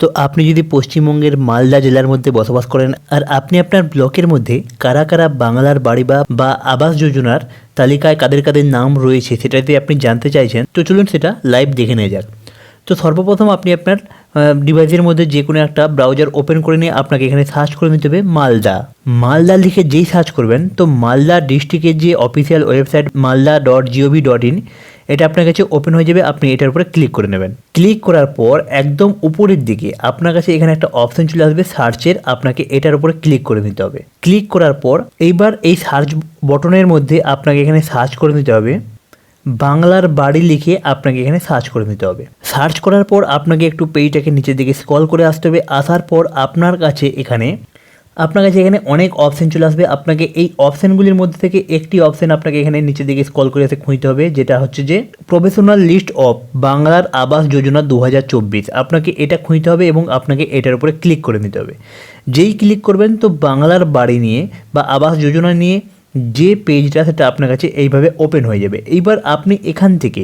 তো আপনি যদি পশ্চিমবঙ্গের মালদা জেলার মধ্যে বসবাস করেন, আর আপনি আপনার ব্লকের মধ্যে কারা কারা বাংলার বাড়ি বা বা আবাস যোজনার তালিকায় কাদের কাদের নাম রয়েছে সেটাতে আপনি জানতে চাইছেন, তো চলুন সেটা লাইভ দেখে নেওয়া যাক। তো সর্বপ্রথম আপনি আপনার ডিভাইসের মধ্যে যে কোনো একটা ব্রাউজার ওপেন করে নিয়ে আপনাকে এখানে সার্চ করে নিতে হবে মালদা। মালদা লিখে যেই সার্চ করবেন, তো মালদা ডিস্ট্রিক্টের যে official website Malda dot G O V dot in এটা আপনার কাছে ওপেন হয়ে যাবে, আপনি এটার উপরে ক্লিক করে নেবেন। ক্লিক করার পর একদম উপরের দিকে আপনার কাছে এখানে একটা অপশন চলে আসবে সার্চের আপনাকে এটার উপরে ক্লিক করে নিতে হবে। ক্লিক করার পর এইবার এই সার্চ বটনের মধ্যে আপনাকে এখানে সার্চ করে নিতে হবে। বাংলার বাড়ি লিখে আপনাকে এখানে সার্চ করে নিতে হবে। সার্চ করার পর আপনাকে একটু পেজটাকে নিচের দিকে স্ক্রল করে আসতে হবে। আসার পর আপনার কাছে এখানে আপনার কাছে এখানে অনেক অপশন চলে আসবে। আপনাকে এই অপশানগুলির মধ্যে থেকে একটি অপশন আপনাকে এখানে নিচের দিকে স্ক্রল করে এসে খুঁজতে হবে, যেটা হচ্ছে যে প্রফেশনাল লিস্ট অফ বাংলার আবাস যোজনা দু হাজার চব্বিশ। আপনাকে এটা খুঁজতে হবে এবং আপনাকে এটার উপরে ক্লিক করে নিতে হবে। যেই ক্লিক করবেন তো বাংলার বাড়ি নিয়ে বা আবাস যোজনা নিয়ে যে পেজটা সেটা আপনার কাছে এইভাবে ওপেন হয়ে যাবে। এইবার আপনি এখান থেকে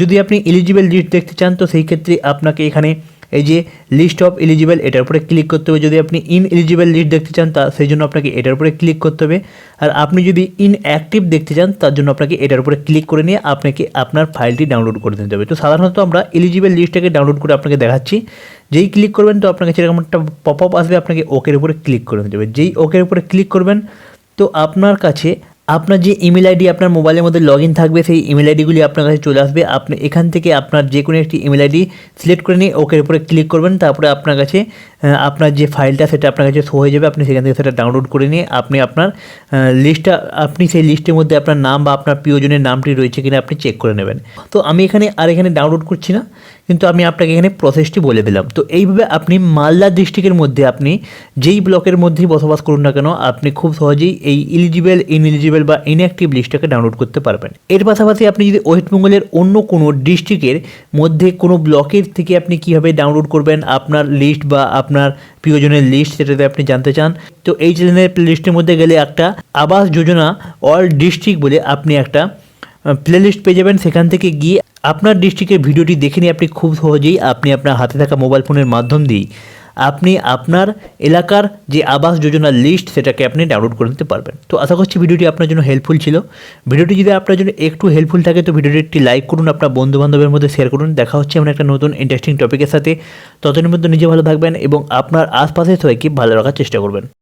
যদি আপনি এলিজিবল লিস্ট দেখতে চান, তো সেই ক্ষেত্রে আপনাকে এখানে এই যে লিস্ট অফ এলিজিবল এটার উপরে ক্লিক করতে হবে। যদি আপনি ইন এলিজিবল লিস্ট দেখতে চান, তা সেই জন্য আপনাকে এটার উপরে ক্লিক করতে হবে। আর আপনি যদি ইন অ্যাক্টিভ দেখতে চান, তার জন্য আপনাকে এটার উপরে ক্লিক করে নিয়ে আপনাকে আপনার ফাইলটি ডাউনলোড করে নিতে হবে। তো সাধারণত আমরা এলিজিবল লিস্টটাকে ডাউনলোড করে আপনাকে দেখাচ্ছি। যেই ক্লিক করবেন, তো আপনার কাছে এরকম একটা পপ আপ আসবে, আপনাকে ওকের উপরে ক্লিক করে নিতে হবে। যেই ওকের উপরে ক্লিক করবেন, তো আপনার কাছে আপনার যে ইমেল আইডি আপনার মোবাইলের মধ্যে লগ ইন থাকবে, সেই ইমেল আইডিগুলি আপনার কাছে চলে আসবে। আপনি এখান থেকে আপনার যে কোনো একটি ইমেল আইডি সিলেক্ট করে নিয়ে ওকের উপরে ক্লিক করবেন, তারপরে আপনার কাছে আপনার যে ফাইলটা সেটা আপনার কাছে শো হয়ে যাবে। আপনি সেখান থেকে সেটা ডাউনলোড করে নিয়ে আপনি আপনার লিস্টটা আপনি সেই লিস্টের মধ্যে আপনার নাম বা আপনার প্রিয়জনের নামটি রয়েছে কিনা আপনি চেক করে নেবেন। তো আমি এখানে আর এখানে ডাউনলোড করছি না। কিন্তু আমি আপনাকে এখানে প্রসেসটি বলে দিলাম। তো এইভাবে আপনি মালদা ডিস্ট্রিক্টের মধ্যে আপনি যেই ব্লকের মধ্যেই বসবাস করুন না কেন, আপনি খুব সহজেই এই ইলিজিবল ইনএলিজিবল বা ইনঅ্যাক্টিভ লিস্টটাকে ডাউনলোড করতে পারবেন। এর পাশাপাশি আপনি যদি ওয়েস্টবেঙ্গলের অন্য কোনো ডিস্ট্রিক্টের মধ্যে কোনো ব্লকের থেকে আপনি কীভাবে ডাউনলোড করবেন, আপনার লিস্ট বা আপনার প্রিয়জনের লিস্ট সেটাতে আপনি জানতে চান, তো এই চ্যানেলের প্লে লিস্টের মধ্যে গেলে একটা আবাস যোজনা অল ডিস্ট্রিক্ট বলে আপনি একটা প্লেলিস্ট পেয়ে যাবেন। সেখান থেকে গিয়ে আপনার ডিস্ট্রিক্টের ভিডিওটি দেখে নিয়ে আপনি খুব সহজেই আপনি আপনার হাতে থাকা মোবাইল ফোনের মাধ্যম দিয়েই আপনি আপনার এলাকার যে আবাস যোজনার লিস্ট সেটাকে আপনি ডাউনলোড করে নিতে পারবেন। তো আশা করছি ভিডিওটি আপনার জন্য হেল্পফুল ছিল। ভিডিওটি যদি আপনার জন্য একটু হেল্পফুল থাকে, তো ভিডিওটি একটি লাইক করুন, আপনার বন্ধু বান্ধবের মধ্যে শেয়ার করুন। দেখা হচ্ছে এমন একটা নতুন ইন্টারেস্টিং টপিকের সাথে। ততদিনের মধ্যে নিজে ভালো থাকবেন এবং আপনার আশপাশের সবাইকে ভালো রাখার চেষ্টা করবেন।